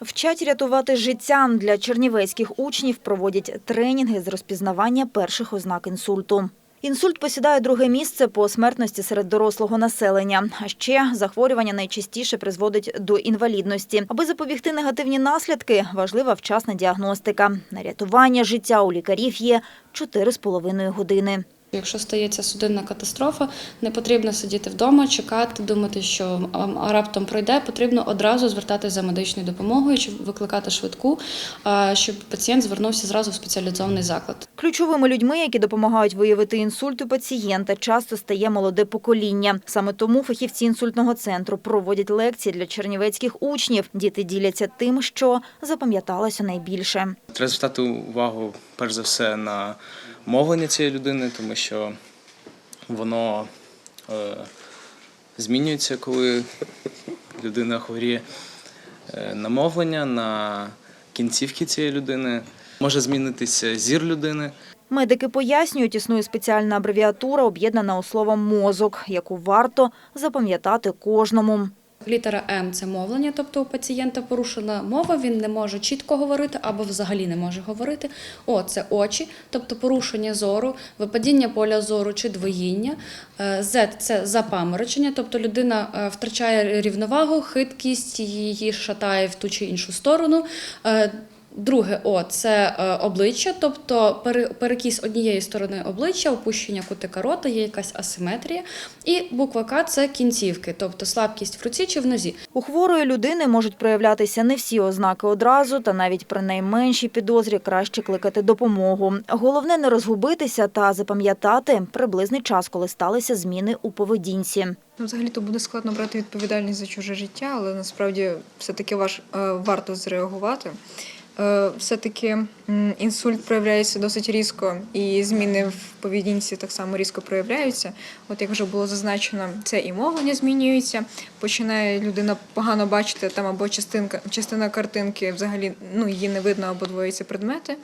Вчать рятувати життя. Для чернівецьких учнів проводять тренінги з розпізнавання перших ознак інсульту. Інсульт посідає друге місце по смертності серед дорослого населення. А ще захворювання найчастіше призводить до інвалідності. Аби запобігти негативні наслідки, важлива вчасна діагностика. На рятування життя у лікарів є 4,5 години. Якщо стається судинна катастрофа, не потрібно сидіти вдома, чекати, думати, що раптом пройде. Потрібно одразу звертатися за медичною допомогою чи викликати швидку, щоб пацієнт звернувся зразу в спеціалізований заклад. Ключовими людьми, які допомагають виявити інсульт у пацієнта, часто стає молоде покоління. Саме тому фахівці інсультного центру проводять лекції для чернівецьких учнів. Діти діляться тим, що запам'яталося найбільше. Треба звертати увагу перш за все на мовлення цієї людини, тому що воно е, змінюється, коли людина хворіє Е, на мовлення, на кінцівки цієї людини. Може змінитися зір людини. Медики пояснюють, існує спеціальна абревіатура, об'єднана у слово мозок, яку варто запам'ятати кожному. Літера М це мовлення, тобто у пацієнта порушена мова, він не може чітко говорити або взагалі не може говорити. О, це очі, тобто порушення зору, випадіння поля зору чи двоїння. Е, З це запаморочення, тобто людина е, втрачає рівновагу, хиткість, її шатає в ту чи іншу сторону. Друге О це е, обличчя, тобто перекіс однієї сторони обличчя, опущення кутика рота, є якась асиметрія. І буква К це кінцівки, тобто слабкість в руці чи в нозі. У хворої людини можуть проявлятися не всі ознаки одразу, та навіть при найменшій підозрі краще кликати допомогу. Головне не розгубитися та запам'ятати приблизний час, коли сталися зміни у поведінці. Ну, взагалі то буде складно брати відповідальність за чуже життя, але насправді все-таки ваш, е, варто зреагувати. Е, Все-таки інсульт проявляється досить різко, і зміни в поведінці так само різко проявляються. От як вже було зазначено, це і мовлення змінюється. Починає людина погано бачити там або частинка, частина картинки взагалі ну, її не видно або двоїться предмети.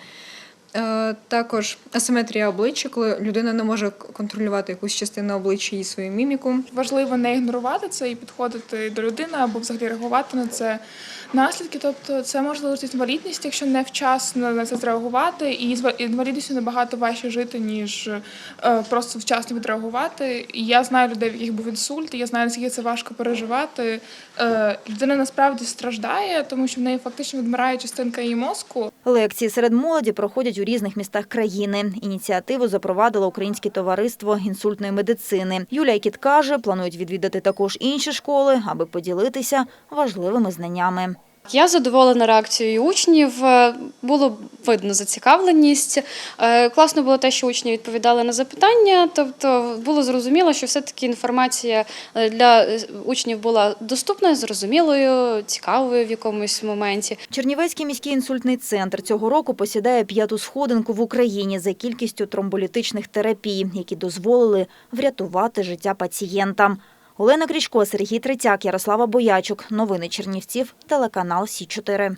Е, Також асиметрія обличчя, коли людина не може контролювати якусь частину обличчя і свою міміку. Важливо не ігнорувати це і підходити до людини або взагалі реагувати на це наслідки. Тобто це можливо інвалідність, якщо не вчасно на це зреагувати, і з ва- інвалідністю набагато важче жити, ніж е, просто вчасно відреагувати. І я знаю людей, в яких був інсульт, і я знаю, наскільки це важко переживати. Е, Людина насправді страждає, тому що в неї фактично відмирає частинка її мозку. Лекції серед молоді проходять у різних містах країни. Ініціативу запровадило Українське товариство інсультної медицини. Юлія Кіт каже, планують відвідати також інші школи, аби поділитися важливими знаннями. Я задоволена реакцією учнів. е, Було видно зацікавленість. Е, Класно було те, що учні відповідали на запитання. Тобто було зрозуміло, що все-таки інформація е, для учнів була доступною, зрозумілою, цікавою в якомусь моменті. Чернівецький міський інсультний центр цього року посідає п'яту сходинку в Україні за кількістю тромболітичних терапій, які дозволили врятувати життя пацієнтам. Олена Крічко, Сергій Третяк, Ярослава Боячук. Новини Чернівців, телеканал Сі 4